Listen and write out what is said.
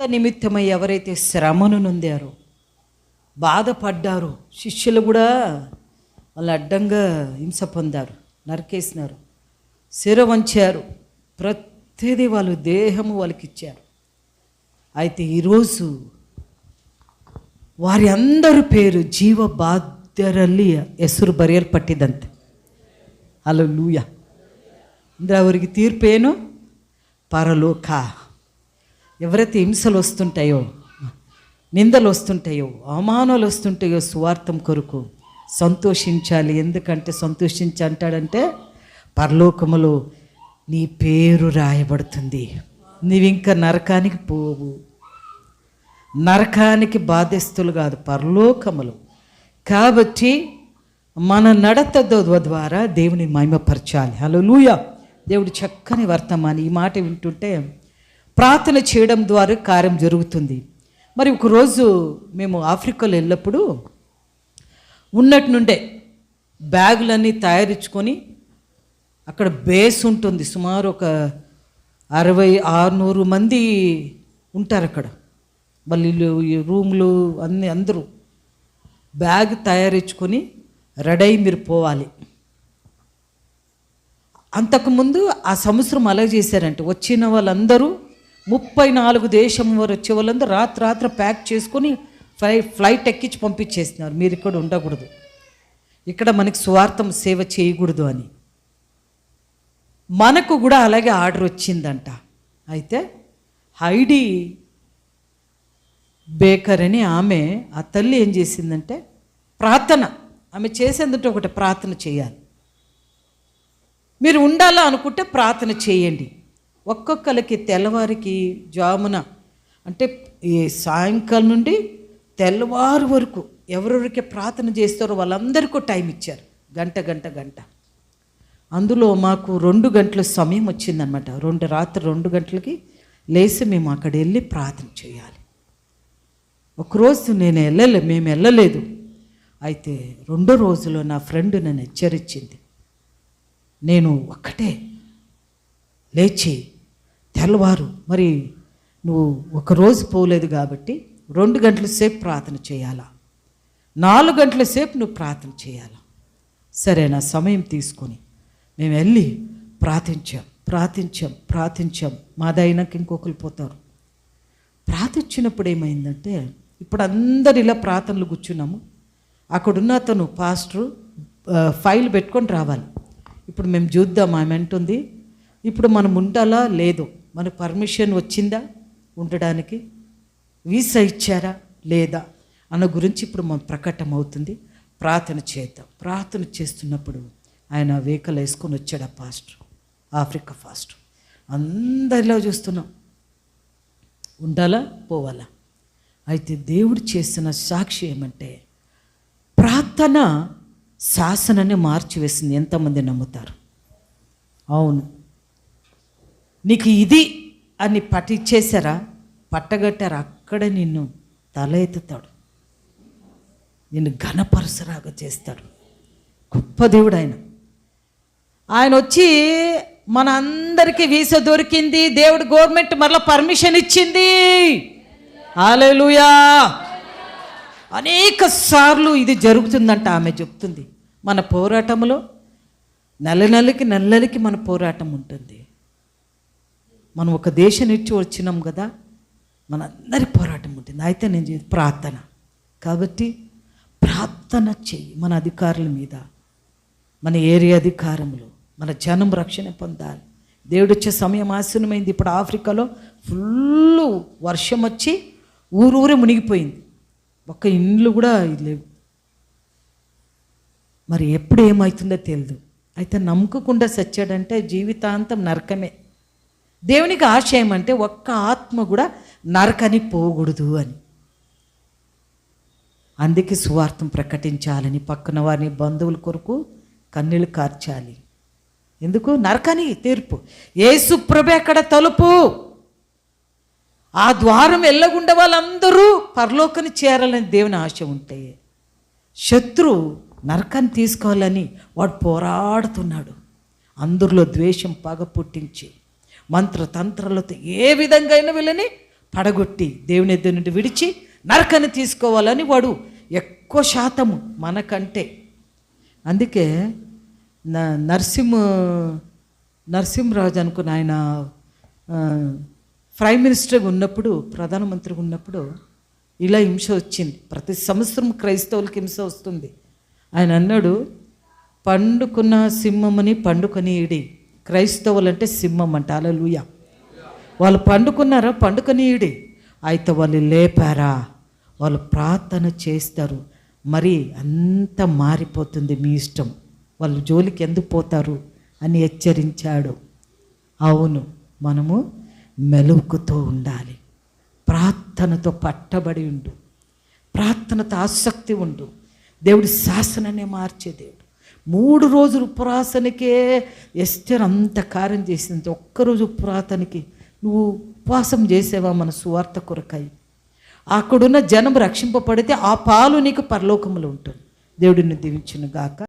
నిమిత్తమై ఎవరైతే శ్రమను నొందారో బాధపడ్డారో శిష్యులు కూడా వాళ్ళు అడ్డంగా హింస పొందారు నరికేసినారు శిర వంచారు ప్రతిదీ వాళ్ళు దేహము వాళ్ళకి ఇచ్చారు అయితే ఈరోజు ವಾರಿ అందరి పేరు ಜೀವ ಬಾಧ್ಯರಲ್ಲಿ ಹೆಸರು ಬರೆಯಲ್ಪಟ್ಟಿದಂತೆ ಅಲ್ಲ ಲೂಯ ಅಂದರೆ ಅವರಿಗೆ ತೀರ್ಪೇನು పరలోక ఎవరైతే హింసలు వస్తుంటాయో నిందలు వస్తుంటాయో అవమానాలు వస్తుంటాయో సువార్థం కొరకు సంతోషించాలి. ఎందుకంటే సంతోషించి అంటాడంటే పరలోకములో నీ పేరు రాయబడుతుంది. నీవు ఇంకా నరకానికి పోవు. నరకానికి బాధ్యస్తులు కాదు పరలోకములు. కాబట్టి మన నడత ద- ద్వారా దేవుని మహిమపరచాలి. హల్లెలూయ! దేవుడు చక్కని వర్తమాని ఈ మాట వింటుంటే ప్రార్థన చేయడం ద్వారా కార్యం జరుగుతుంది. మరి ఒకరోజు మేము ఆఫ్రికాలో వెళ్ళినప్పుడు ఉన్నట్టు నుండే బ్యాగులన్నీ తయారించుకొని అక్కడ బేస్ ఉంటుంది. సుమారు ఒక అరవై ఆరునూరు మంది ఉంటారు అక్కడ. వాళ్ళు ఈ రూమ్లు అన్ని అందరూ బ్యాగ్ తయారించుకొని రెడీ మీరు పోవాలి. అంతకుముందు ఆ సంవత్సరం అలా చేశారంటే. వచ్చిన వాళ్ళందరూ ముప్పై నాలుగు దేశం వారు వచ్చే వాళ్ళందరూ రాత్రి రాత్రి ప్యాక్ చేసుకొని ఫ్లై ఫ్లైట్ ఎక్కించి పంపించేస్తున్నారు. మీరు ఇక్కడ ఉండకూడదు. ఇక్కడ మనకి స్వార్థం సేవ చేయకూడదు అని. మనకు కూడా అలాగే ఆర్డర్ వచ్చిందంట. అయితే హైడీ బేకర్ అని ఆమె ఆ తల్లి ఏం చేసిందంటే ప్రార్థన. ఆమె చేసేందుకు ఒకటి ప్రార్థన చేయాలి. మీరు ఉండాలా అనుకుంటే ప్రార్థన చేయండి. ఒక్కొక్కరికి తెల్లవారికి జామున అంటే ఈ సాయంకాలం నుండి తెల్లవారు వరకు ఎవరెవరికి ప్రార్థన చేస్తారో వాళ్ళందరికీ టైం ఇచ్చారు గంట గంట గంట. అందులో మాకు రెండు గంటల సమయం వచ్చిందనమాట. రెండు రాత్రి రెండు గంటలకి లేచి మేము అక్కడ వెళ్ళి ప్రార్థన చేయాలి. ఒకరోజు నేను వెళ్ళలే మేము వెళ్ళలేదు. అయితే రెండో రోజులో నా ఫ్రెండ్ నన్ను హెచ్చరించింది. నేను ఒక్కటే లేచి తెల్లవారు. మరి నువ్వు ఒకరోజు పోలేదు కాబట్టి రెండు గంటల సేపు ప్రార్థన చేయాలా? నాలుగు గంటల సేపు నువ్వు ప్రార్థన చేయాలా? సరే నా సమయం తీసుకొని మేము వెళ్ళి ప్రార్థించాం ప్రార్థించాం ప్రార్థించాం. మాదైనాక ఇంకొకరు పోతారు. ప్రార్థించినప్పుడు ఏమైందంటే ఇప్పుడు అందరు ఇలా ప్రార్థనలు కూర్చున్నాము. అక్కడున్న అతను పాస్టరు ఫైల్ పెట్టుకొని రావాలి. ఇప్పుడు మేము చూద్దాం ఆమె అంటుంది. ఇప్పుడు మనం ఉండాలా? లేదు. మనకు పర్మిషన్ వచ్చిందా ఉండడానికి? వీసా ఇచ్చారా లేదా అన్న గురించి ఇప్పుడు మనం ప్రకటన అవుతుంది. ప్రార్థన చేద్దాం. ప్రార్థన చేస్తున్నప్పుడు ఆయన వెహికల్ వేసుకొని వచ్చాడు ఆ పాస్టర్ ఆఫ్రికా ఫాస్ట్ అందరిలో చూస్తున్నాం. ఉండాలా? పోవాలా? అయితే దేవుడు చేసిన సాక్షి ఏమంటే ప్రార్థన శాసనాన్ని మార్చివేసింది ఎంతమంది నమ్ముతారు? అవును. నీకు ఇది అని పట్టించేశారా పట్టగట్టారు? అక్కడ నిన్ను తల ఎత్తుతాడు. నిన్ను ఘనపరసరాగా చేస్తాడు. గొప్ప దేవుడు ఆయన ఆయన వచ్చి మన అందరికీ వీసా దొరికింది. దేవుడు గవర్నమెంట్ మరలా పర్మిషన్ ఇచ్చింది. హాలేలుయా అనేక సార్లు ఇది జరుగుతుందంట ఆమె చెప్తుంది. మన పోరాటంలో నెల నెలకి నెలలకి మన పోరాటం ఉంటుంది. మనం ఒక దేశం నుంచి వచ్చినాం కదా మన అందరి పోరాటం ఉంటుంది. అయితే నేను ప్రార్థన. కాబట్టి ప్రార్థన చెయ్యి మన అధికారుల మీద మన ఏరియా అధికారములు మన జనం రక్షణ పొందాలి. దేవుడు వచ్చే సమయం ఆసనమైంది. ఇప్పుడు ఆఫ్రికాలో ఫుల్ వర్షం వచ్చి ఊరూరే మునిగిపోయింది. ఒక్క ఇండ్లు కూడా లేవు. మరి ఎప్పుడు ఏమవుతుందో తెలియదు అయితే నమ్మకకుండా సచ్చాడంటే జీవితాంతం నరకమే. దేవునికి ఆశయం అంటే ఒక్క ఆత్మ కూడా నరకని పోకూడదు అని. అందుకే సువార్థం ప్రకటించాలని పక్కన వారిని బంధువుల కొరకు కన్నీళ్ళు కార్చాలి. ఎందుకు? నరకని తీర్పు. ఏసు ప్రభే అక్కడ తలుపు. ఆ ద్వారం వెళ్ళకుండా వాళ్ళందరూ పరలోకని చేరాలని దేవుని ఆశ ఉంటే శత్రు నరకాన్ని తీసుకోవాలని వాడు పోరాడుతున్నాడు. అందరిలో ద్వేషం పగ పుట్టించి మంత్రతంత్రాలతో ఏ విధంగా అయినా వీళ్ళని పడగొట్టి దేవుని ఎద్దు నుండి విడిచి నరకని తీసుకోవాలని వాడు ఎక్కువ శాతము మనకంటే. అందుకే న నరసింహ నరసింహరాజు అనుకున్న ఆయన ప్రైమ్ మినిస్టర్గా ఉన్నప్పుడు ప్రధానమంత్రిగా ఉన్నప్పుడు ఇలా హింస వచ్చింది. ప్రతి సంవత్సరం క్రైస్తవులకి హింస వస్తుంది. ఆయన అన్నాడు పండుకున్న సింహమని పండుకొని ఇడి క్రైస్తవులంటే సింహం అంట. అలలుయ వాళ్ళు పండుకున్నారా? పండుకొని అయితే వాళ్ళు లేపారా? వాళ్ళు ప్రార్థన చేస్తారు. మరి అంత మారిపోతుంది మీ ఇష్టం. వాళ్ళు జోలికి ఎందుకు పోతారు? అని హెచ్చరించాడు. అవును మనము మెలుకుతో ఉండాలి. ప్రార్థనతో పట్టబడి ఉండు. ప్రార్థనతో ఆసక్తి ఉండు. దేవుడి శాసననే మార్చే దేవుడు. మూడు రోజులు ఉపవాసనకే ఎస్టర్ అంత కార్యం చేసింది. ఒక్కరోజు ఉపరాతనికి నువ్వు ఉపవాసం చేసేవా మన సువార్త కొరకై? అక్కడున్న జనం రక్షింపబడితే ఆ పాలు నీకు పరలోకములు ఉంటుంది. దేవుడిని దీవించును గాక